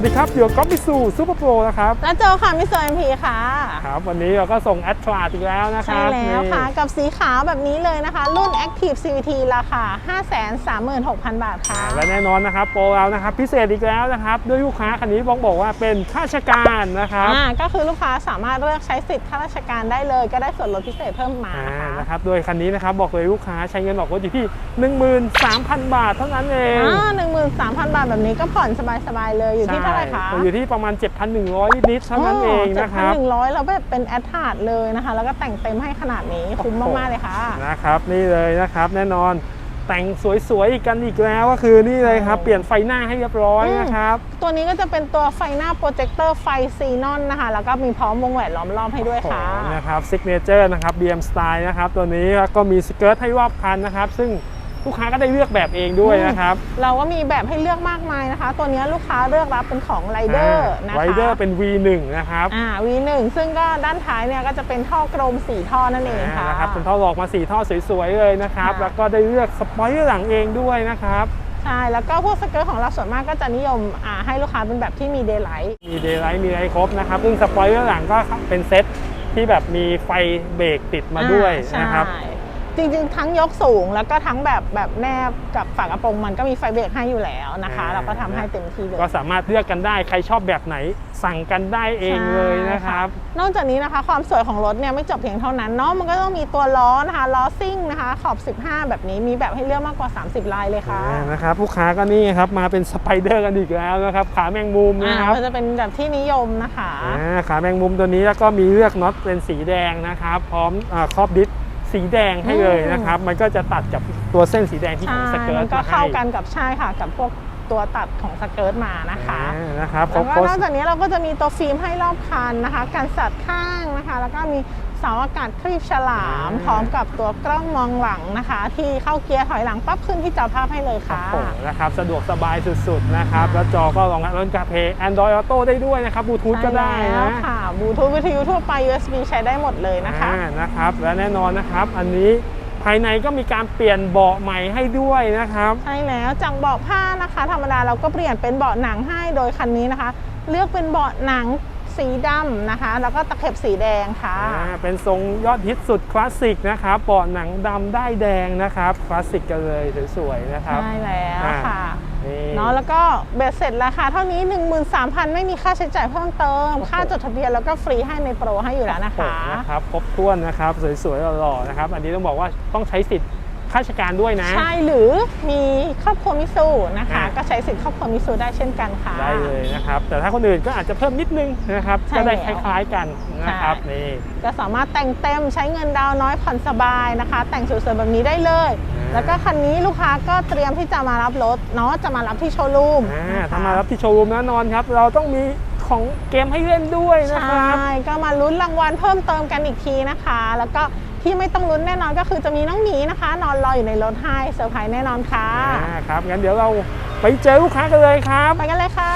สวัสดีครับอยู่กับก๊อฟมิสูซูเปอร์โปรนะครับ และโจค่ะมิสเตอร์เอ็มพีค่ะ ครับ วันนี้เราก็ส่งแอดคลาสอีกแล้วนะคใช่รับแล้วค่ะนี่กับสีขาวแบบนี้เลยนะคะ รุ่น Active CVT ราคา 536,000 บาทค่ะ และแน่นอนนะครับ โปรเรานะครับ พิเศษอีกแล้วนะครับ ด้วยลูกค้าคันนี้บอกบอกว่าเป็นข้าราชการนะครับอ่าก็คือลูกค้าสามารถเลือกใช้สิทธิ์ข้าราชการได้เลย ก็ได้ส่วนลดพิเศษเพิ่มมาอ่านะคะนะครับโดยคันนี้นะครับบอกเลยลูกค้าใช้เงินออกรถอยู่ที่ 13,000 บาทเท่านั้นเองอ่าหนึ่งหมื่นสามพันบาทแบบนี้ก็ผ่อนสบายๆเลยอยู่ที่เท่าไหร่คะใช่อยู่ที่ประมาณ 7,100นิดๆเท่านั้นเองนะครับหนึ่งร้อยแล้วแบบเป็นแอดทาร์ดเลยนะคะ แล้วก็แต่งเต็มให้ขนาดนี้คุ้มมากๆเลยค่ะนะครับนี่เลยนะครับแน่นอนแต่งสวยๆอีกกันอีกแล้วก็คือนี่เลยครับโอ้เปลี่ยนไฟหน้าให้เรียบร้อยอืมนะครับ ตัวนี้ก็จะเป็นตัวไฟหน้าโปรเจคเตอร์ไฟซีนอนนะคะ แล้วก็มีพร้อมวงแหวนล้อมรอบให้ด้วยค่ะโอ้โหนะครับซิกเนเจอร์นะครับ BM Style นะครับ ตัวนี้ก็มีสเกิร์ตให้รอบคันนะครับ ซึ่ง ลูกค้าก็ได้เลือกแบบเองด้วยนะครับ เราก็มีแบบให้เลือกมากมายนะคะ ตัวนี้ลูกค้าเลือกรับเป็นของไรเดอร์นะคะไรเดอร์เป็น V1 นะครับอ่า V1 ซึ่งก็ด้านท้ายเนี่ยก็จะเป็นท่อกลมสีท่อนั่นเองค่ะนะครับเป็นท่อหลอกมา 4 ท่อสวยๆเลยนะครับค่ะแล้วก็ได้เลือกสปอยเลอร์หลังเองด้วยนะครับใช่ แล้วก็พวกสเกิร์ตของเราส่วนมากก็จะนิยมอ่าให้ลูกค้าเป็นแบบที่มีเดย์ไลท์มีเดย์ไลท์มีอะไรครบนะครับซึ่งสปอยเลอร์หลังก็เป็นเซตที่แบบมีไฟเบรกติดมาด้วยนะครับใช่ จริงๆ ทั้งยกสูงแล้วก็ทั้งแบบแบบแนบกับฝากระโปรงมันก็มีไฟเบรกให้อยู่แล้วนะคะ อ่า เราก็ทำให้เต็มที่เลย ก็สามารถเลือกกันได้ใครชอบแบบไหน สั่งกันได้เองเลยนะครับใช่นอกจากนี้นะคะ ความสวยของรถเนี่ยไม่จบเพียงเท่านั้นเนาะมันก็ต้องมีตัวล้อนะคะล้อซิ่งนะคะ ขอบ 15 แบบนี้มีแบบให้เลือกมากกว่า 30 ลายเลยค่ะอ่านะครับลูกค้าก็นี่ครับมาเป็นสไปเดอร์กันอีกแล้วนะครับขาแมงมุมอ่านะครับมันจะเป็นแบบที่นิยมนะคะ อ่าขาแมงมุมตัวนี้แล้วก็มีเลือกน็อตเป็นสีแดงนะครับ พร้อมอาครอบดิส สีแดงให้เลยนะครับ มันก็จะตัดกับตัวเส้นสีแดงที่ใช่ของสเกิร์มัตนก็มาให้เข้ากันกับใช่ค่ะ กับพวกตัวตัดของสเกิร์ตมานะคะอ่านะครับแล้วโพก็สนอกจากนี้เราก็จะมีตัวฟิล์มให้รอบคันนะคะ กันสัดข้างนะคะ แล้วก็มี เสาอากาศคลีบฉลาม พร้อมกับตัวกล้องมองหลังนะคะ ที่เข้าเกียร์ถอยหลังปั๊บขึ้นที่จอภาพให้เลยค่ะโอ้โหนะครับ สะดวกสบายสุดๆนะครับ แล้วจอก็รองรับรถกาเพย์ Android Auto ได้ด้วยนะครับบลูทูธก็ได้ใช่แล้วนะค่ะบลูทูธวิทยุทั่วไป USB ใช้ได้หมดเลยนะคะอ่านะครับ และแน่นอนนะครับ อันนี้ภายในก็มีการเปลี่ยนเบาะใหม่ให้ด้วยนะครับใช่แล้วจากเบาะผ้านะคะ ธรรมดาเราก็เปลี่ยนเป็นเบาะหนังให้โดยคันนี้นะคะ เลือกเป็นเบาะหนัง สีดำนะคะ แล้วก็ตะเข็บสีแดงค่ะ อ่าเป็นทรงยอดฮิตสุดคลาสสิกนะครับเบาะหนังดำได้ายแดงนะครับคลาสสิกกันเลยสวยๆนะครับใช่แล้วอ่าค่ะนี่เนาะแล้วก็เบ็ดเสร็จราคาเท่านี้ 13,000 ไม่มีค่าใช้จ่ายเพิ่มเติม ค่าจดทะเบียนแล้วก็ฟรีให้ในโปรให้อยู่แล้วนะโอ้คะโหนะครับครบถ้วนนะครับสวยๆหล่อๆนะครับ อันนี้ต้องบอกว่าต้องใช้สิทธิ์ ข้าราชการด้วยนะ ใช่หรือมีครอบครัวมิสูนะคะ อ่าก็ใช้สิทธิ์ครอบครัวมิสูได้เช่นกันค่ะ ได้เลยนะครับ แต่ถ้าคนอื่นก็อาจจะเพิ่มนิดนึงนะครับ ใช่ก็ได้คแล้วล้ายๆกันนะครับใช่ นี่ ก็สามารถแต่งเต็มใช้เงินดาวน์น้อยผ่อนสบายนะคะ แต่งสวยๆแบบนี้ได้เลย อ่า แล้วก็คันนี้ลูกค้าก็เตรียมที่จะมารับรถเนาะจะมารับที่โชว์รูมอ่านะคะถ้ามารับที่โชว์รูมแน่นอนครับ เราต้องมีของเกมให้เล่นด้วยนะใชครับ่ก็มาลุ้นรางวัลเพิ่มเติมกันอีกทีนะคะ แล้วก็ ที่ไม่ต้องลุ้นแน่นอนก็คือจะมีน้องหมีนะคะ นอนรออยู่ในรถให้เซอร์ไพรส์แน่นอนค่ะอ่าครับงั้นเดี๋ยวเราไปเจอลูกค้ากันเลยครับ ไปกันเลยค่ะ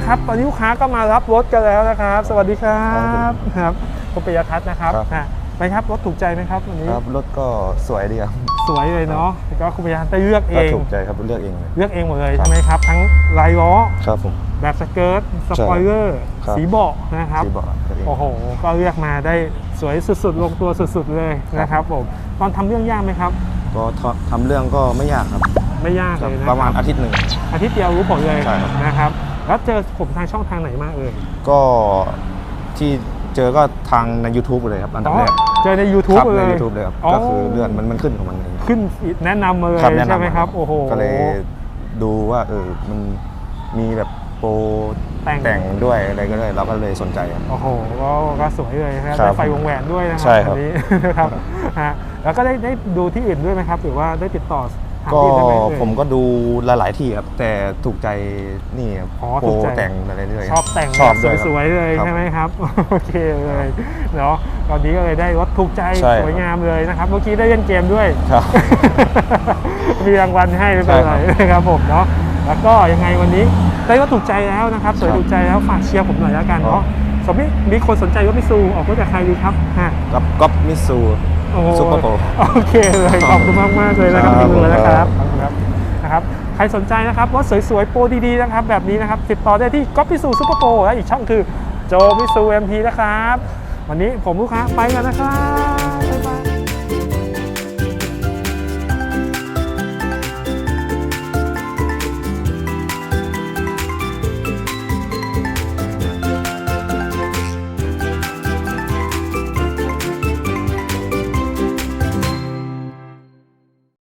นะครับ ตอนนี้ลูกค้าก็มารับรถกันแล้วนะครับ สวัสดีครับครับคุณปิยทัศน์นะครับครับ อะไปครับรถถูกใจไหมครับวันนี้ครับรถก็สวยดีครับสวยเลยเนาะแล้วก็คุณปิยทัศน์ได้เลือกเอก็ง ถูกใจครับเลือกเองเลย เลือกเองหมดเลยครับ ใช่ไหมครับ ทั้งลายล้อครับผม แบบสเกิร์ตสปอยเลอร์ครับ สีเบาะนะครับที่บอกเลือกเอง โอ้โห ก็เลือกมาได้สวยสุดๆ ลงตัวสุดๆเลยนะครับผม ตอนทำเรื่องยากไหมครับ ก็ททำเรื่องก็ไม่ยากครับ ไม่ยากคเลรับยนะประมาณคบอาทิตย์หนึ่ง อาทิตย์เดียวรู้ผลเลยใช่ครับ นะครับ แล้วเจอผมทางช่องทางไหนมากเอ่ยก็ที่เจอก็ทางใน YouTube เลยครับอันดับอ๋อแรกเจอใน YouTube ครับเลในย YouTube เลยครับก็คือเลื่อนมันมันขึ้นของมันเองขึ้นแนะนำมาเลยครับแนะนำใช่ไหมครับ โอ้โห ก็เลยดูว่าเออมันมีแบบโปรแต่ง แต่งด้วยอะไรก็เลยเราก็เลยสนใจครับ โอ้โหก็ก็สวยเลยนะครับครับได้ไฟวงแหวนด้วยนะครัใช่ครับ อันนี้ นะครับฮะแล้วก็ได้ได้ดูที่อื่นด้วยไหมครับ หรือว่าได้ติดต่อหา ก็ที่อื่นได้ไหมเอ่ยผมก็ดูหลายๆที่ครับ แต่ถูกใจนี่ครับอ๋อโปถูรกใจแต่งอะไรเรื่อยๆชอบแต่งชอบแบบด้วยครับสวยๆเลยครับใช่ไหมครับโอเคเลยเนาะตอนนี้ก็เลยได้รถถูกใจใช่ครับสวยงามเลยนะครับ เมื่อกี้ได้เล่นเกมด้วยครับมีรางวัลให้ไม่เป็นไรใช่ครับนะครับผมเนาะแล้วก็ยังไงวันนี้ได้รถถูกใจแล้วนะครับ สวยครับถูกใจแล้วฝากเชียร์ผมหน่อยแล้วกันอ๋อเนาะสมมติมีคนสนใจรถมิซูออกรถจากใครดีครับฮะกับก๊อปมิสู โอ้โหซุปเปอร์โปรโอเคเลยขอบคุณมากมากๆเลยนะครับครับพี่มือนะครับขอบคุณคครัรับบนะครับใครสนใจนะครับรถสวยๆ โปรดีๆนะครับแบบนี้นะครับติดต่อได้ที่ก๊อปมิซูซูเปอร์โปรและอีกช่องคือโจมิซูเอ็มพีนะครับ วันนี้ผมลูกค้าไปกันนะครับ